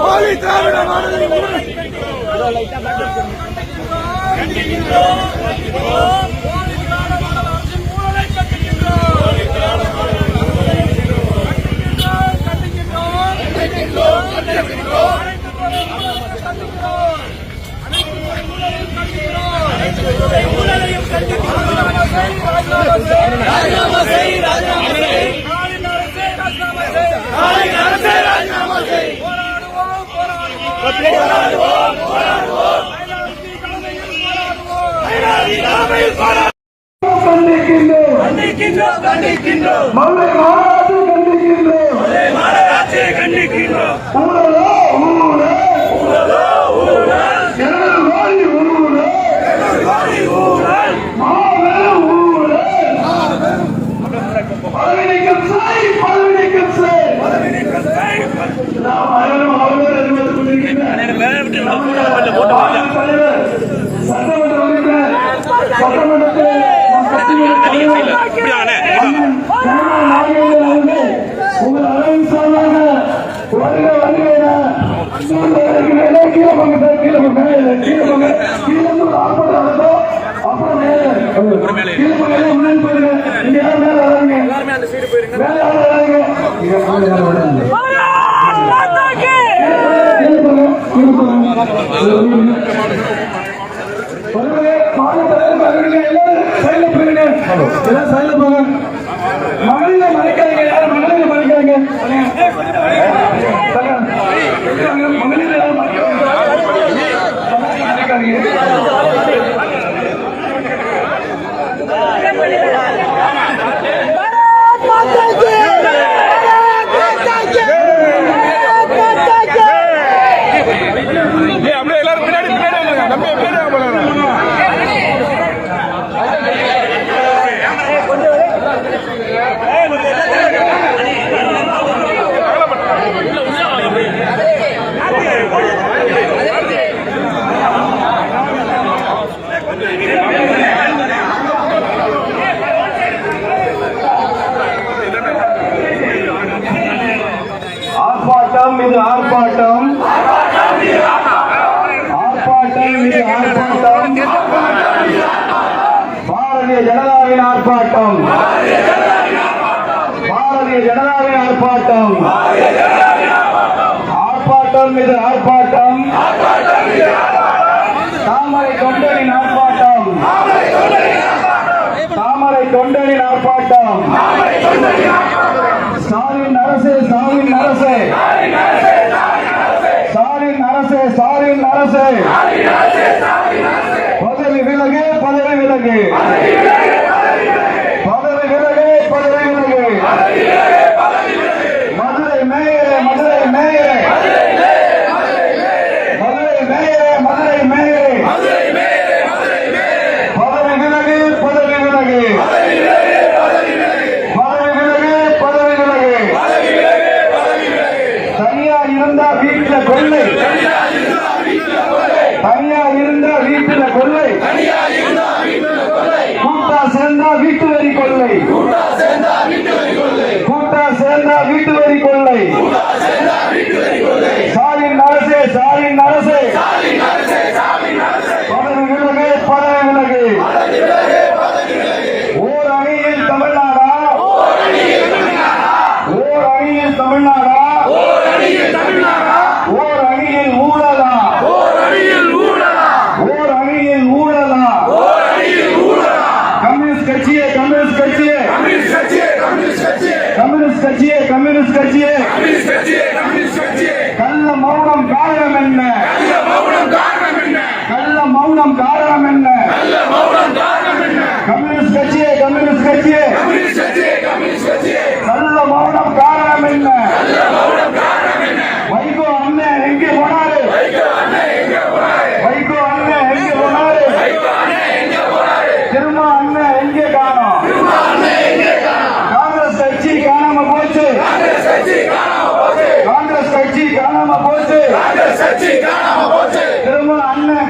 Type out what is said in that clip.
போலி திராவிட மாடலின் ஊழலை ராஜினாமா செய் கண்டிக்கின்றோம். கண்டிக்கின்றோம் கண்டிக்கின்றோம் மதுரை மாநாட்டை கண்டிக்கின்றோம் மாநகராட்சியை கண்டிக்கின்றோம் சொல்வதற்கிறேனே. கீழே போங்க சார், கீழே போங்க, கீழே போங்க. கீழே இருந்து ஒரு ஆர்ப்பாட்டம் அப்புறம் மேலே. கீழே போங்க, முன்னாடி போயிருங்க. மேலே மேலே கீழே போங்க, கீழே போங்க. போங்க. மறைக்காதீங்க யாரும் மறைக்காதீங்க Yeah. பாரதிய ஜனதாவின் ஆர்ப்பாட்டம். பாரதிய ஜனதாவின் ஆர்ப்பாட்டம். ஆர்ப்பாட்டம் இது ஆர்ப்பாட்டம். தாமரை தொண்டனின் ஆர்ப்பாட்டம். தாமரை தொண்டரின் ஆர்ப்பாட்டம். ஸ்டாலின் அரசு ஸ்டாலின் அரசு. ஸ்டாலின் அரசு ஸ்டாலின் அரசு. पदवी भी लगे पदवी भी लगे। வீட்டு காணாம போச்சு. காங்கிரஸ் கட்சி காணாம போச்சு. திரும்ப அண்ணன்